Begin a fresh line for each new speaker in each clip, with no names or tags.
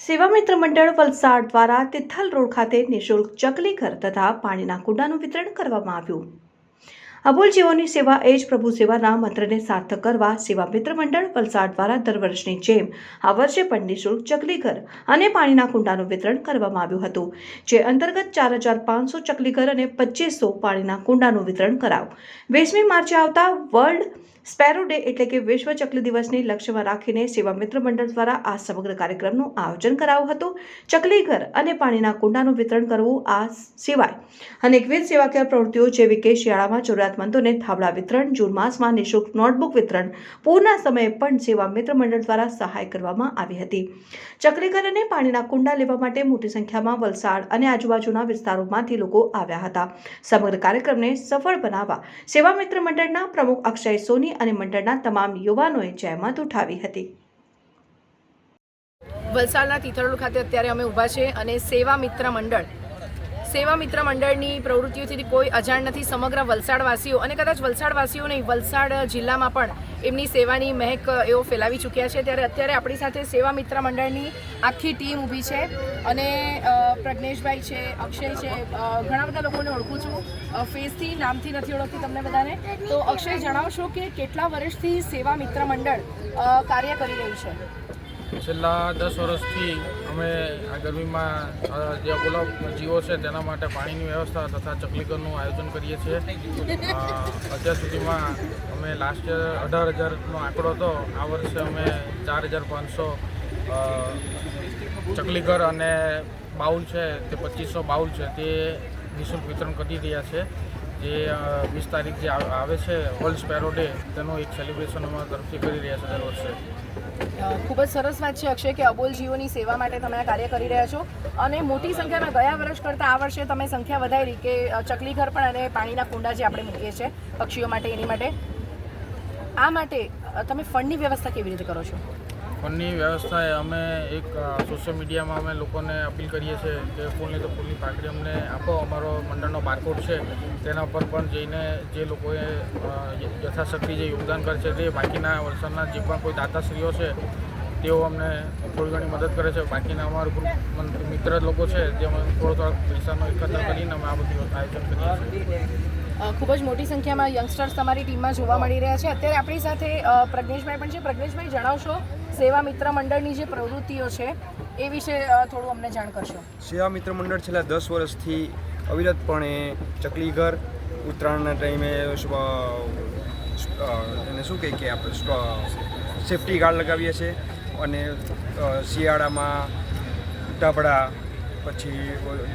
સેવા મિત્ર મંડળ વલસાડ દ્વારા તિથલ રોડ ખાતે નિઃશુલ્ક ચકલી ઘર તથા પાણીના કુંડાનું વિતરણ કરવામાં આવ્યું. અબોલ જીવોની સેવા એ જ પ્રભુ સેવાના મંત્રને સાર્થક કરવા સેવા મિત્ર મંડળ વલસાડ દ્વારા દર વર્ષની જેમ આ વર્ષે પણ નિઃશુલ્ક ચકલી ઘર અને પાણીના કુંડાનું વિતરણ કરવામાં આવ્યું હતું, જે અંતર્ગત ચાર હજાર પાંચસો ચકલી ઘર અને પચીસો પાણીના કુંડાનું વિતરણ કરાવ વીસમી માર્ચે આવતા વર્લ્ડ સ્પેરો ડે એટલે કે વિશ્વ ચકલી દિવસને લક્ષ્યમાં રાખીને સેવા મિત્ર મંડળ દ્વારા આ સમગ્ર કાર્યક્રમનું આયોજન કરાયું હતું. ચકલી ઘર અને પાણીના કુંડાનું વિતરણ કરવું આ સિવાય અનેકવિધ સેવાકીય પ્રવૃત્તિઓ જેવી કે શિયાળામાં જરૂરિયાતમંદોને થાબડા વિતરણ, જૂન માસમાં નિઃશુલ્ક નોટબુક વિતરણ, પૂરના સમયે પણ સેવા મિત્ર મંડળ દ્વારા સહાય કરવામાં આવી હતી. ચકલી ઘર અને પાણીના કુંડા લેવા માટે મોટી સંખ્યામાં વલસાડ અને આજુબાજુના વિસ્તારોમાંથી લોકો આવ્યા હતા. સમગ્ર કાર્યક્રમને સફળ બનાવવા સેવા મિત્ર મંડળના પ્રમુખ અક્ષય સોની અને મંડળના તમામ યુવાનોએ જહેમત ઉઠાવી હતી.
વલસાડના તિથરોડ ખાતે અત્યારે અમે ઊભા છે અને સેવા મિત્ર મંડળ સેવા મિત્ર મંડળની પ્રવૃત્તિઓથી કોઈ અજાણ નથી. સમગ્ર વલસાડવાસીઓ અને કદાચ વલસાડવાસીઓ નહીં, વલસાડ જિલ્લામાં પણ એમની સેવાની મહેક એઓ ફેલાવી ચૂક્યા છે. ત્યારે અત્યારે આપણી સાથે સેવા મિત્ર મંડળની આખી ટીમ ઊભી છે અને પ્રજ્ઞેશભાઈ છે, અક્ષય છે. ઘણા બધા લોકોને ઓળખું છું. ફેસથી, નામથી નથી ઓળખતી તમને બધાને. તો અક્ષય, જણાવશો કે કેટલા વર્ષથી સેવા મિત્ર મંડળ કાર્ય કરી રહ્યું છે?
છેલ્લા દસ વર્ષથી અમે આ ગરમીમાં જે અબોલા જીવો છે તેના માટે પાણીની વ્યવસ્થા તથા ચકલીકરનું આયોજન કરીએ છીએ. અત્યાર સુધીમાં અમે લાસ્ટ યર અઢાર હજારનો આંકડો હતો. આ વર્ષે અમે ચાર હજાર પાંચસો ચકલીઘર અને બાઉલ છે તે પચીસો બાઉલ છે તે નિઃશુલ્ક વિતરણ કરી રહ્યા છે. જે વીસ તારીખ જે આવે છે વર્લ્ડ સ્પેરો ડે તેનું એક સેલિબ્રેશન અમારા તરફથી કરી રહ્યા છે દર વર્ષે.
ખૂબ જ સરસ વાત છે, અક્ષય, કે અબોલ જીવોની સેવા માટે તમે આ કાર્ય કરી રહ્યા છો. અને મોટી સંખ્યામાં ગયા વર્ષ કરતાં આ વર્ષે તમે સંખ્યા વધારી કે ચકલી ઘર પણ અને પાણીના કુંડા જે આપણે મૂકીએ છીએ, પક્ષીઓ માટે, એની માટે. આ માટે તમે ફંડની વ્યવસ્થા કેવી રીતે કરો છો?
ફંડની વ્યવસ્થાએ અમે એક સોશિયલ મીડિયામાં અમે લોકોને અપીલ કરીએ છીએ કે ફૂલની તો ફૂલની પાકડી અમને આપો. અમારો મંડળનો બારકોડ છે. તેના પર પણ જઈને જે લોકોએ યથાશક્તિ જે યોગદાન કરે છે તે બાકીના વર્ષના જે પણ કોઈ દાતાશ્રીઓ છે, તેઓ અમને થોડી ઘણી મદદ કરે છે. બાકીના અમારું ગ્રુપ મિત્ર લોકો છે જે અમે થોડો થોડો પૈસાનો એકત્ર કરીને અમે આ બધું આયોજન કરીએ છીએ.
ખૂબ જ મોટી સંખ્યામાં યંગસ્ટર્સ તમારી ટીમમાં જોવા મળી રહ્યા છે. અત્યારે આપણી સાથે પ્રજ્ઞેશભાઈ પણ છે. પ્રજ્ઞેશભાઈ, જણાવશો સેવા મિત્ર મંડળની જે પ્રવૃત્તિઓ છે, એ વિશે થોડું અમને જાણ કરશો.
સેવા મિત્ર મંડળ છેલ્લા દસ વર્ષથી અવિરતપણે ચકલીઘર ઉત્તરાયણના ટાઈમે એને શું કહે કે આપણે સેફટી ગાર્ડ લગાવીએ છીએ અને શિયાળામાં ધાબળા પછી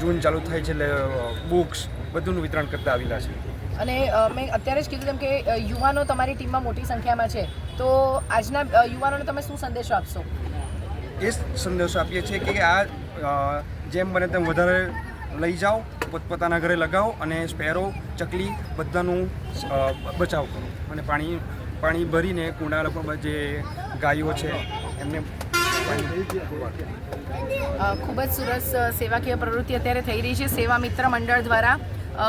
જૂન ચાલુ થાય છે એટલે બુક્સ બધુંનું વિતરણ કરતા આવેલા છે.
અને મેં અત્યારે જ કીધું તેમ કે યુવાનો તમારી ટીમમાં મોટી સંખ્યામાં છે. તો આજના યુવાનોને તમે શું સંદેશો આપશો?
એ સંદેશો આપીએ છીએ કે આ જેમ બને તેમ વધારે લઈ જાઓ પોતપોતાના ઘરે લગાવો અને સ્પેરો ચકલી બધાનું બચાવ કરો. અને પાણી પાણી ભરીને કુંડા લોકો જે ગાયો છે એમને
ખૂબ જ સરસ સેવાકીય પ્રવૃત્તિ અત્યારે થઈ રહી છે સેવા મિત્ર મંડળ દ્વારા.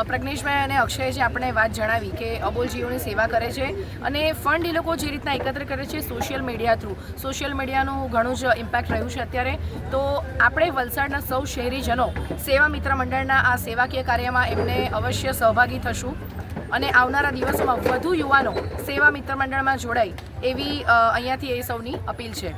પ્રજ્ઞેશભાઈ અને અક્ષયે આપણે વાત જણાવી કે અબોલ જીવોની સેવા કરે છે અને ફંડ એ લોકો જે રીતના એકત્ર કરે છે સોશિયલ મીડિયા થ્રુ. સોશિયલ મીડિયાનું ઘણું જ ઇમ્પેક્ટ રહ્યું છે અત્યારે. તો આપણે વલસાડના સૌ શહેરીજનો, સેવા મિત્ર મંડળના આ સેવાકીય કાર્યમાં એમને અવશ્ય સહભાગી થશું. અને આવનારા દિવસોમાં વધુ યુવાનો સેવા મિત્ર મંડળમાં જોડાય એવી અહીંયાથી એ સૌની અપીલ છે.